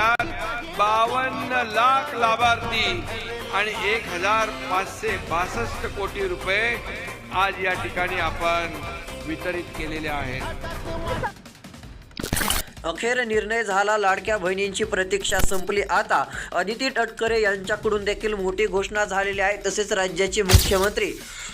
महिन्यात बावन्न लाख लाभार्थी आणि एक हजार पाचशे बासष्ट कोटी रुपये आज या ठिकाणी आपण वितरित केलेले आहेत. अखेर निर्णय झाला. लाडक्या बहिणींची प्रतीक्षा संपली. आता अदिती तटकरे यांच्याकडून देखील मोठी घोषणा झालेली आहे. तसेच राज्याचे मुख्यमंत्री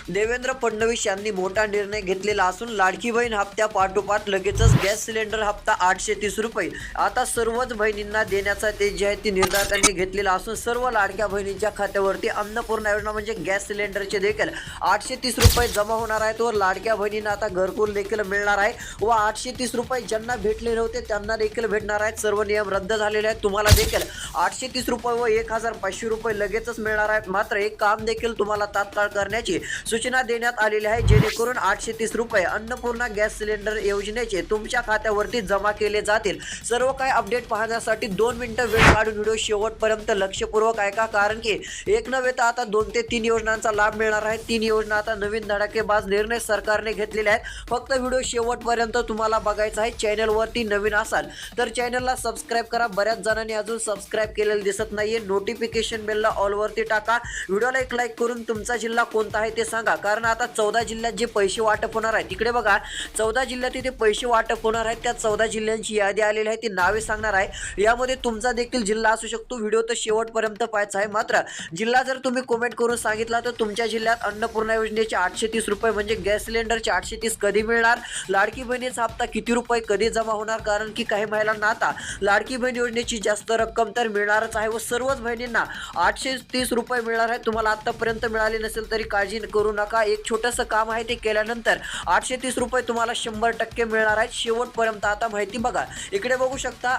देवेंद्र फडणवीस यांनी मोठा निर्णय घेतलेला असून लाडकी बहीण हप्त्या पाठोपाठ लगेचच गॅस सिलेंडर हप्ता आठशे तीस रुपये. आता सर्वच बहिणींना देण्याचा ते जे आहे ते निर्धार त्यांनी घेतलेला असून सर्व लाडक्या बहिणींच्या खात्यावरती अन्नपूर्णा योजना म्हणजे गॅस सिलेंडरचे देखील आठशे तीस रुपये जमा होणार आहेत व लाडक्या बहिणींना आता घरकुल देखील मिळणार आहे व आठशे तीस रुपये ज्यांना भेटले नव्हते त्यांना देखील भेटणार आहेत. सर्व नियम रद्द झालेले आहेत. तुम्हाला देखील आठशे तीस रुपये व एक हजार पाचशे रुपये लगेचच मिळणार आहेत. मात्र एक काम देखील तुम्हाला तात्काळ करण्याची सूचना देण्यात आलेल्या आहे जेणेकरून आठशे तीस रुपये अन्नपूर्णा गॅस सिलेंडर योजनेचे तुमच्या खात्यावरती जमा केले जातील. सर्व काही अपडेट पाहण्यासाठी दोन मिनिटं वेळ काढून व्हिडिओ शेवटपर्यंत लक्षपूर्वक ऐका कारण की एक नव्हे तर आता दोन ते तीन योजनांचा लाभ मिळणार आहे. तीन योजना आता नवीन धडाकेबाज निर्णय सरकारने घेतलेले आहेत. फक्त व्हिडिओ शेवटपर्यंत तुम्हाला बघायचा आहे. चॅनलवरती नवीन असाल तर चॅनलला सबस्क्राईब करा. बऱ्याच जणांनी अजून सबस्क्राईब केलेलं दिसत नाहीये. नोटिफिकेशन बेलला ऑलवरती टाका. व्हिडिओला एक लाईक करून तुमचा जिल्हा कोणता आहे ते सांगा. कारण आता चौदा जिल्ह्यात जे पैसे वाटप होणार आहे तिकडे बघा चौदा जिल्ह्यात इथे पैसे वाटप होणार आहेत त्या चौदा जिल्ह्यांची यादी आलेली आहे ती नावे सांगणार आहे. यामध्ये तुमचा देखील जिल्हा असू शकतो व्हिडिओ तर शेवटपर्यंत पाहायचा आहे मात्र जिल्हा जर तुम्ही कमेंट करून सांगितला तर तुमच्या जिल्ह्यात अन्नपूर्णा योजनेचे आठशे तीस रुपये म्हणजे गॅस सिलेंडरचे आठशे तीस कधी मिळणार लाडकी बहिणीचा हप्ता किती रुपये कधी जमा होणार कारण की काही महिलांना आता लाडकी बहीण योजनेची जास्त रक्कम तर मिळणारच आहे व सर्वच बहिणींना आठशे तीस रुपये मिळणार आहेत तुम्हाला आतापर्यंत मिळाले नसेल तरी काळजी करू नका. एक छोटंसं काम आहे ते केल्यानंतर आठशे तीस रुपये तुम्हाला शंभर टक्के मिळणार आहेत. शेवटपर्यंत आता माहिती बघा. इकडे बघू शकता.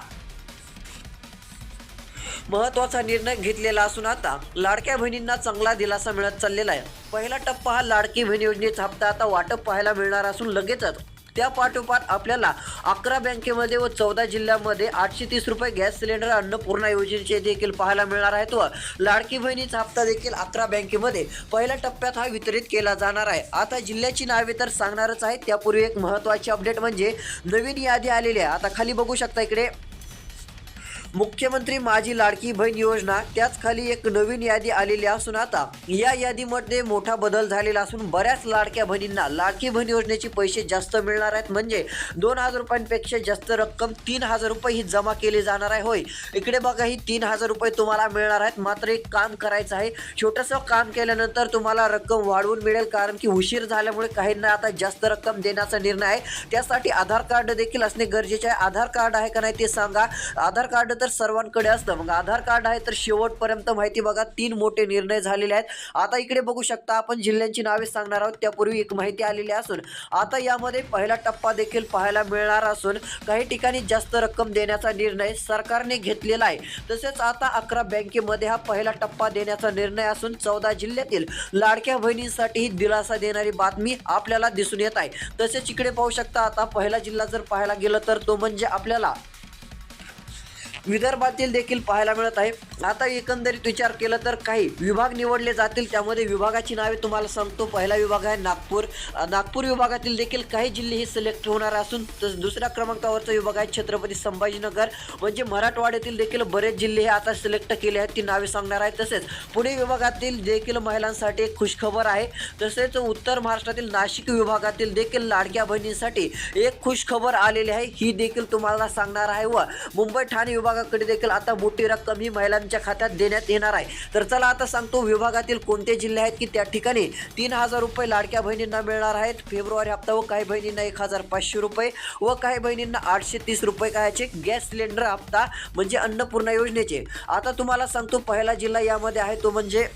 महत्त्वाचा निर्णय घेतलेला असून आता लाडक्या बहिणींना चांगला दिलासा मिळत चाललेला आहे. पहिला टप्पा हा लाडकी बहीण योजनेचा हप्ता आता वाटप पाहायला मिळणार असून लगेचच त्या पाठोपाठ आपल्याला अकरा बँकेमध्ये व चौदा जिल्ह्यामध्ये आठशे तीस रुपये गॅस सिलेंडर अन्नपूर्णा योजनेचे देखील पाहायला मिळणार आहेत व लाडकी बहिणीचा हप्ता देखील अकरा बँकेमध्ये पहिल्या टप्प्यात हा वितरित केला जाणार आहे. आता जिल्ह्याची नावे तर सांगणारच आहे त्यापूर्वी एक महत्त्वाची अपडेट म्हणजे नवीन यादी आलेली आहे. आता खाली बघू शकता इकडे. मुख्यमंत्री माझी लाडकी बहीण योजना त्याच खाली एक नवीन यादी आलेली असून आता या यादीमध्ये मोठा बदल झालेला असून बऱ्याच लाडक्या बहिणींना लाडकी बहीण योजनेचे पैसे जास्त मिळणार आहेत. म्हणजे दोन हजार रुपयांपेक्षा जास्त रक्कम तीन हजार रुपये ही जमा केली जाणार आहे. होय इकडे बघा ही तीन हजार रुपये तुम्हाला मिळणार आहेत. मात्र एक काम करायचं आहे. छोटंसं काम केल्यानंतर तुम्हाला रक्कम वाढवून मिळेल कारण की उशीर झाल्यामुळे काहींना आता जास्त रक्कम देण्याचा निर्णय आहे. त्यासाठी आधार कार्ड देखील असणे गरजेचे आहे. आधार कार्ड आहे का नाही ते सांगा. आधार कार्ड तर सर्वांकडे असतं. मग आधार कार्ड आहे तर शेवटपर्यंत माहिती बघा तीन मोठे निर्णय झालेले आहेत. आता इकडे बघू शकता आपण जिल्ह्यांची नावे सांगणार आहोत. त्यापूर्वी एक माहिती आलेली असून आता यामध्ये पहिला टप्पा देखील पाहायला मिळणार असून काही ठिकाणी जास्त रक्कम देण्याचा निर्णय सरकारने घेतलेला आहे. तसेच आता अकरा बँकेमध्ये हा पहिला टप्पा देण्याचा निर्णय असून चौदा जिल्ह्यातील लाडक्या बहिणींसाठीही दिलासा देणारी बातमी आपल्याला दिसून येत आहे. तसेच इकडे पाहू शकता आता पहिला जिल्हा जर पाहायला गेलं तर तो म्हणजे आपल्याला विदर्भातील देखील पाहायला मिळत आहे. आता एकंदरीत विचार केला तर काही विभाग निवडले जातील त्यामध्ये विभागाची नावे तुम्हाला सांगतो. पहिला विभाग आहे नागपूर. नागपूर विभागातील देखील काही जिल्हे हे सिलेक्ट होणार असून तस दुसऱ्या क्रमांकावरचा विभाग आहे छत्रपती संभाजीनगर. म्हणजे मराठवाड्यातील देखील बरेच जिल्हे हे आता सिलेक्ट केले आहेत ती नावे सांगणार आहे. तसेच पुणे विभागातील देखील महिलांसाठी एक खुशखबर आहे. तसेच उत्तर महाराष्ट्रातील नाशिक विभागातील देखील लाडक्या बहिणींसाठी एक खुशखबर आलेली आहे. ही देखील तुम्हाला सांगणार आहे व मुंबई ठाणे विभागाकडे देखील आता मोठी रक्कम ही महिलांच्या खात्यात देण्यात येणार आहे. तर चला आता सांगतो विभागातील कोणते जिल्हे आहेत की त्या ठिकाणी तीन हजार रुपये लाडक्या बहिणींना मिळणार आहेत. फेब्रुवारी हप्ता व काही बहिणींना एक हजार पाचशे रुपये व काही बहिणींना आठशे तीस रुपये कायचे गॅस सिलेंडर हप्ता म्हणजे अन्नपूर्णा योजनेचे. आता तुम्हाला सांगतो पहिला जिल्हा यामध्ये आहे तो म्हणजे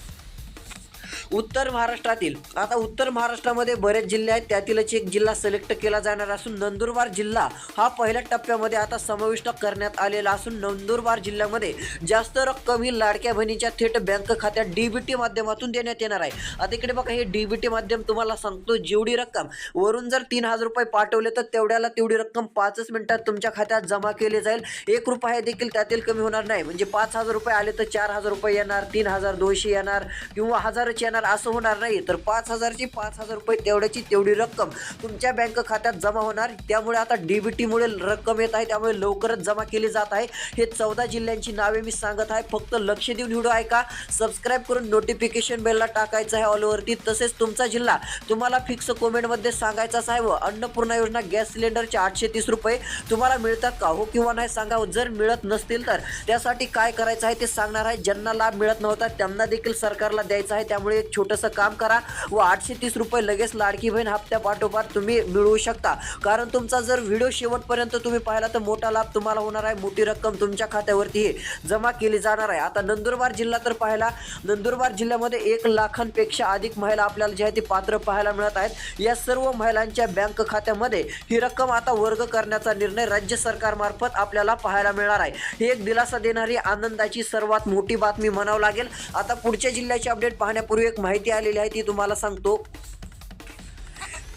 उत्तर महाराष्ट्रातील. आता उत्तर महाराष्ट्रामध्ये बरेच जिल्हे आहेत त्यातीलच एक जिल्हा सिलेक्ट केला जाणार असून नंदुरबार जिल्हा हा पहिल्या टप्प्यामध्ये आता समाविष्ट करण्यात आलेला असून नंदुरबार जिल्ह्यामध्ये जास्त रक्कम ही लाडक्या बहिणीच्या थेट बँक खात्यात डीबीटी माध्यमातून देण्यात येणार आहे. आता इकडे बघा हे डीबीटी माध्यम तुम्हाला सांगतो जेवढी रक्कम वरून जर तीन हजार रुपये पाठवले तर तेवढ्याला तेवढी रक्कम पाचच मिनिटात तुमच्या खात्यात जमा केली जाईल. एक रुपया देखील त्यातील कमी होणार नाही. म्हणजे पाच हजार रुपये आले तर चार हजार रुपये येणार तीन हजार दोनशे येणार किंवा हजारच येणार. येणार असं होणार नाही. तर पाच हजारची पाच हजार रुपये तेवढ्याची तेवढी रक्कम तुमच्या बँक खात्यात जमा होणार. त्यामुळे आता डीबीटीमुळे रक्कम येत आहे. त्यामुळे लवकरच जमा केली जात आहे. हे चौदा जिल्ह्यांची नावे मी सांगत आहे. फक्त लक्ष देऊन व्हिडिओ ऐका. सबस्क्राईब करून नोटिफिकेशन बेलला टाकायचं आहे ऑलवरती तसेच तुमचा जिल्हा तुम्हाला फिक्स कमेंटमध्ये सांगायचाच आहे व अन्नपूर्णा योजना गॅस सिलेंडरचे आठशे तीस रुपये तुम्हाला मिळतात का? हो किंवा नाही सांगा जर मिळत नसतील तर. त्यासाठी काय करायचं आहे ते सांगणार आहे. ज्यांना लाभ मिळत नव्हता त्यांना देखील सरकारला द्यायचा आहे. त्यामुळे एक छोटंसं काम करा व आठशे तीस रुपये लगेच लाडकी बहीण हप्त्यापाठोपाठ तुम्ही मिळवू शकता. कारण तुमचा जर व्हिडिओ शेवटपर्यंत तुम्ही पाहिला तर मोठा लाभ तुम्हाला होणार आहे. मोठी रक्कम तुमच्या खात्यावरती हे जमा केली जाणार आहे. आता नंदुरबार जिल्हा तर पाहिला. नंदुरबार जिल्ह्यामध्ये एक लाखांपेक्षा अधिक महिला आपल्याला जे आहे ते पात्र पाहायला मिळत आहेत. या सर्व महिलांच्या बँक खात्यामध्ये ही रक्कम आता वर्ग करण्याचा निर्णय राज्य सरकारमार्फत आपल्याला पाहायला मिळणार आहे. ही एक दिलासा देणारी आनंदाची सर्वात मोठी बातमी म्हणावं लागेल. आता पुढच्या जिल्ह्याची अपडेट पाहण्यापूर्वी माहिती आलेली आहे ती तुम्हाला सांगतो.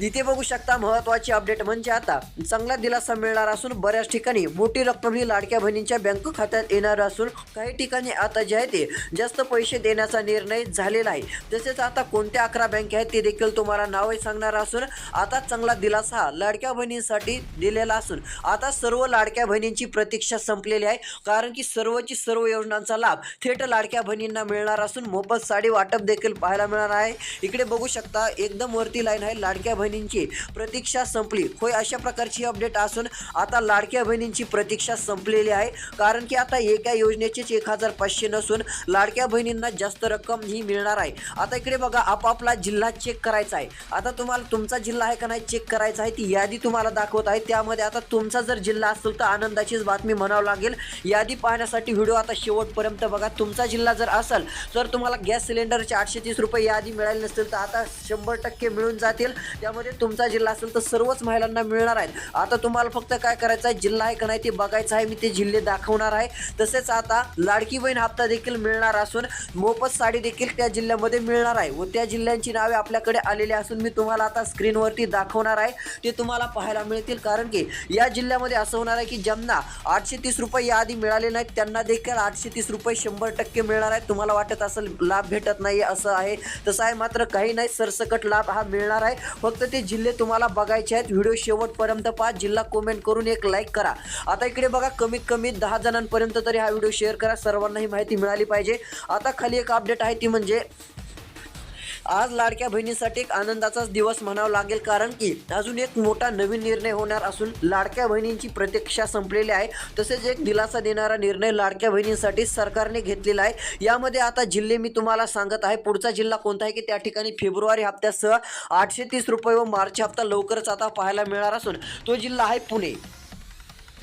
इथे बघू शकता महत्वाची अपडेट म्हणजे आता. चांगला दिलासा मिळणार असून बऱ्याच ठिकाणी मोठी रक्कम ही लाडक्या बहिणींच्या बँक खात्यात येणार असून काही ठिकाणी आता जे आहे ते जास्त पैसे देण्याचा निर्णय झालेला आहे. तसेच आता कोणत्या अकरा बँक आहेत ते देखील तुम्हाला नावही सांगणार असून आता चांगला दिलासा हा लाडक्या बहिणींसाठी दिलेला असून आता सर्व लाडक्या बहिणींची प्रतीक्षा संपलेली आहे. कारण की सर्वची सर्व योजनांचा लाभ थेट लाडक्या बहिणींना मिळणार असून मोफत साडी वाटप देखील पाहायला मिळणार आहे. इकडे बघू शकता एकदम वरती लाईन आहे लाडक्या बहिणींची प्रतीक्षा संपली. होय अशा प्रकारची अपडेट असून आता लाडक्या बहिणींची प्रतीक्षा संपलेली आहे. कारण की आता एका योजनेचेच एक हजार पाचशे नसून लाडक्या बहिणींना जास्त रक्कम ही मिळणार आहे. आता इकडे बघा आपापला जिल्हा चेक करायचा आहे. आता तुम्हाला तुमचा जिल्हा आहे का नाही चेक करायचा आहे ती यादी तुम्हाला दाखवत आहे. त्यामध्ये आता तुमचा जर जिल्हा असेल तर आनंदाचीच बातमी म्हणावं लागेल. यादी पाहण्यासाठी व्हिडिओ आता शेवटपर्यंत बघा. तुमचा जिल्हा जर असेल तर तुम्हाला गॅस सिलेंडरचे आठशे तीस रुपये यादी मिळाली नसतील तर आता शंभर टक्के मिळून जातील. त्यामध्ये तुमचा जिल्हा असेल तर सर्वच महिलांना मिळणार आहेत. आता तुम्हाला फक्त काय करायचं आहे? जिल्हा आहे का नाही ते बघायचं आहे. मी ते जिल्हे दाखवणार आहे. तसेच आता लाडकी बहीण हप्ता देखील मिळणार असून मोफत साडी देखील त्या जिल्ह्यामध्ये मिळणार आहे. व त्या जिल्ह्यांची नावे आपल्याकडे आलेली असून मी तुम्हाला आता स्क्रीनवरती दाखवणार आहे. ते तुम्हाला पाहायला मिळतील. कारण की या जिल्ह्यामध्ये असं होणार आहे की ज्यांना आठशे तीस रुपये याआधी मिळाले नाहीत त्यांना देखील आठशे तीस रुपये शंभर टक्के मिळणार आहेत तुम्हाला वाटत असेल लाभ भेटत नाही असं आहे. तसं आहे मात्र काही नाही. सरसकट लाभ हा मिळणार आहे. फक्त ते जिल्हे तुम्हाला बघायचे आहेत. व्हिडिओ शेवटपर्यंत पहा. जिल्हा कमेंट करून एक लाईक करा. आता इकडे बघा कमीत कमी दहा जणांपर्यंत तरी हा व्हिडिओ शेअर करा. सर्वांना ही माहिती मिळाली पाहिजे. आता खाली एक अपडेट आहे ती म्हणजे आज लाडक्या बहिणीसाठी एक आनंदाचाच दिवस म्हणावा लागेल कारण की अजून एक मोठा नवीन निर्णय होणार असून लाडक्या बहिणींची प्रतीक्षा संपलेली आहे. तसेच एक दिलासा देणारा निर्णय लाडक्या बहिणींसाठी सरकारने घेतलेला आहे. यामध्ये आता जिल्हे मी तुम्हाला सांगत आहे पुढचा जिल्हा कोणता आहे की त्या ठिकाणी फेब्रुवारी हप्त्यासह आठशे तीस रुपये व मार्च हप्ता लवकरच आता पाहायला मिळणार असून तो जिल्हा आहे पुणे.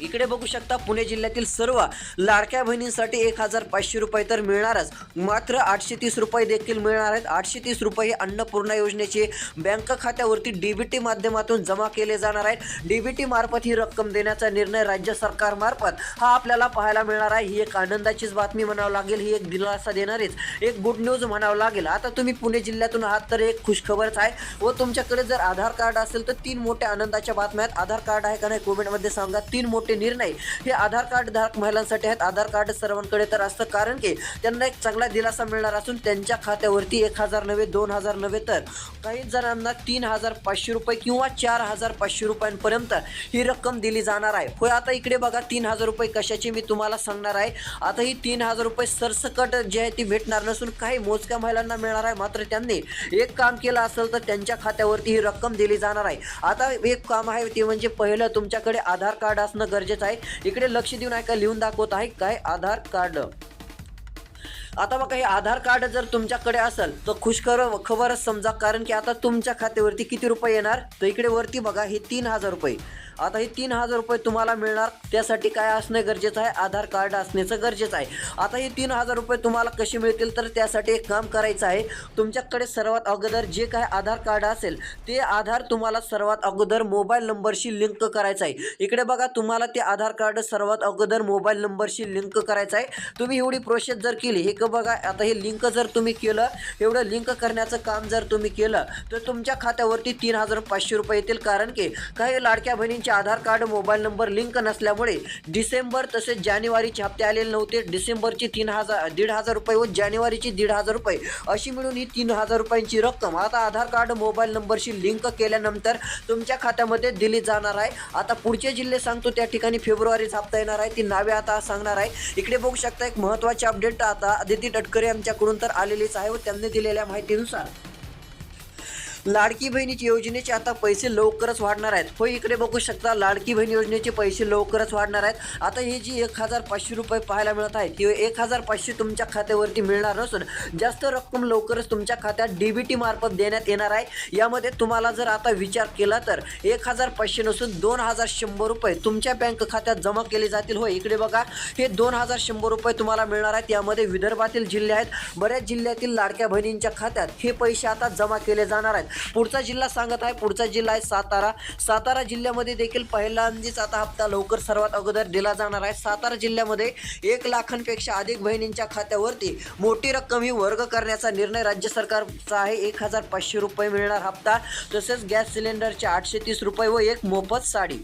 इकडे बघू शकता पुणे जिल्ह्यातील सर्व लाडक्या बहिणींसाठी एक हजार पाचशे रुपये तर मिळणारच. मात्र आठशे तीस रुपये देखील मिळणार आहेत. आठशे तीस रुपये हे अन्नपूर्णा योजनेचे बँक खात्यावरती डीबीटी माध्यमातून जमा केले जाणार आहेत. डीबीटी मार्फत ही रक्कम देण्याचा निर्णय राज्य सरकारमार्फत हा आपल्याला पाहायला मिळणार आहे. ही एक आनंदाचीच बातमी म्हणावं लागेल. ही एक दिलासा देणारीच एक गुड न्यूज म्हणावं लागेल. आता तुम्ही पुणे जिल्ह्यातून आहात तर एक खुशखबरच आहे. व तुमच्याकडे जर आधार कार्ड असेल तर तीन मोठ्या आनंदाच्या बातम्या आहेत. आधार कार्ड आहे का नाही कोविडमध्ये सांगा. तीन मोठे निर्णय हे आधार कार्ड धारक महिलांसाठी आहेत. आधार कार्ड सर्वांकडे तर असतं. कारण की त्यांना एक चांगला दिलासा मिळणार असून त्यांच्या खात्यावरती एक हजार नव्हे दोन हजार नव्हे तर काही जणांना तीन हजार पाचशे रुपये किंवा चार हजार पाचशे रुपयांपर्यंत ही रक्कम दिली जाणार आहे. होय आता इकडे बघा तीन हजार रुपये कशाची मी तुम्हाला सांगणार आहे. आता ही तीन हजार रुपये सरसकट जे आहे ती भेटणार नसून काही मोजक्या महिलांना मिळणार आहे. मात्र त्यांनी एक काम केलं असेल तर त्यांच्या खात्यावरती ही रक्कम दिली जाणार आहे. आता एक काम आहे ते म्हणजे पहिलं तुमच्याकडे आधार कार्ड असणं गरजेचं आहे. इकडे लक्ष देऊन ऐका लिहून दाखवत आहे काय आधार कार्ड. आता बघा हे आधार कार्ड जर तुमच्याकडे असेल तर खुशखर खबरच समजा कारण की आता तुमच्या खात्यावरती किती रुपये येणार? तर इकडे वरती बघा हे तीन हजार रुपये. आता हे तीन हजार रुपये तुम्हाला मिळणार. त्यासाठी काय असणं गरजेचं आहे? आधार कार्ड असण्याचं गरजेचं आहे. आता हे तीन हजार रुपये तुम्हाला कसे मिळतील? तर त्यासाठी एक काम करायचं आहे. तुमच्याकडे सर्वात अगोदर जे काय आधार कार्ड असेल ते आधार तुम्हाला सर्वात अगोदर मोबाईल नंबरशी लिंक करायचं आहे. इकडे बघा तुम्हाला ते आधार कार्ड सर्वात अगोदर मोबाईल नंबरशी लिंक करायचं आहे. तुम्ही एवढी प्रोसेस जर केली हे क बघा आता हे लिंक जर तुम्ही केलं एवढं लिंक करण्याचं काम जर तुम्ही केलं तर तुमच्या खात्यावरती तीन हजार पाचशे रुपये येतील. कारण की काही लाडक्या बहिणी बहिणींचे Aadhaar card mobile number link नसल्यामुळे डिसेंबर तसेच जानेवारीचे हप्ते आलेले नव्हते. डिसेंबरची तीन हजार दीड हजार रुपये व जानेवारीची दीड हजार रुपये. अशी मिळून ही तीन हजार रुपयांची रक्कम. आता आधार कार्ड मोबाईल नंबरशी लिंक केल्यानंतर तुमच्या खात्यामध्ये दिली जाणार आहे. आता पुढचे जिल्हे सांगतो त्या ठिकाणी फेब्रुवारीच हप्ता येणार आहे. ती नावे आता सांगणार आहे. इकडे बघू शकता एक महत्त्वाची अपडेट आता आदिती तटकरे यांच्याकडून तर आलेलीच आहे व त्यांनी दिलेल्या माहितीनुसार. लाडकी बहिणीची योजनेचे आता पैसे लवकरच वाढणार आहेत. हो इकडे बघू शकता लाडकी बहीण योजनेचे पैसे लवकरच वाढणार आहेत. आता ही जी एक हजार पाचशे रुपये पाहायला मिळत आहेत ती एक हजार पाचशे तुमच्या खात्यावरती मिळणार नसून जास्त रक्कम लवकरच तुमच्या खात्यात डीबीटी मार्फत देण्यात येणार आहे. यामध्ये तुम्हाला जर आता विचार केला तर एक हजार पाचशे नसून दोन हजार शंभर रुपये तुमच्या बँक खात्यात जमा केले जातील. हो इकडे बघा हे दोन हजार शंभर रुपये तुम्हाला मिळणार आहेत. यामध्ये विदर्भातील जिल्हे आहेत. बऱ्याच जिल्ह्यातील लाडक्या बहिणींच्या खात्यात हे पैसे आता जमा केले जाणार आहेत. पुढचा जिल्हा सांगत आहे. पुढचा जिल्हा आहे सातारा. सातारा जिल्ह्यामध्ये देखील पहिल्यांदाच आता हप्ता लवकर सर्वात अगोदर दिला जाणार आहे. सातारा जिल्ह्यामध्ये एक लाखांपेक्षा अधिक बहिणींच्या खात्यावरती मोठी रक्कम ही वर्ग करण्याचा निर्णय राज्य सरकारचा आहे. एक हजार पाचशे रुपये मिळणार हप्ता तसेच गॅस सिलेंडरचे आठशे तीस रुपये व एक मोफत साडी.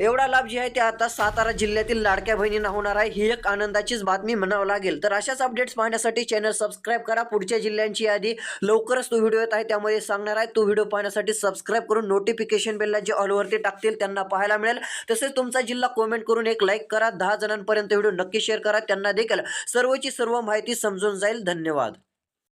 एवढा लाभ जे आहे ते आता सातारा जिल्ह्यातील लाडक्या बहिणींना होणार आहे. ही एक आनंदाचीच बातमी म्हणावं लागेल. तर अशाच अपडेट्स पाहण्यासाठी चॅनल सबस्क्राईब करा. पुढच्या जिल्ह्यांची यादी लवकरच तो व्हिडिओ येत आहे त्यामध्ये सांगणार आहे. तो व्हिडिओ पाहण्यासाठी सबस्क्राईब करून नोटिफिकेशन बेलला जे ऑलवरती टाकतील त्यांना पाहायला मिळेल. तसेच तुमचा जिल्हा कॉमेंट करून एक लाईक करा. दहा जणांपर्यंत व्हिडिओ नक्की शेअर करा. त्यांना देखील सर्वची सर्व माहिती समजून जाईल. धन्यवाद.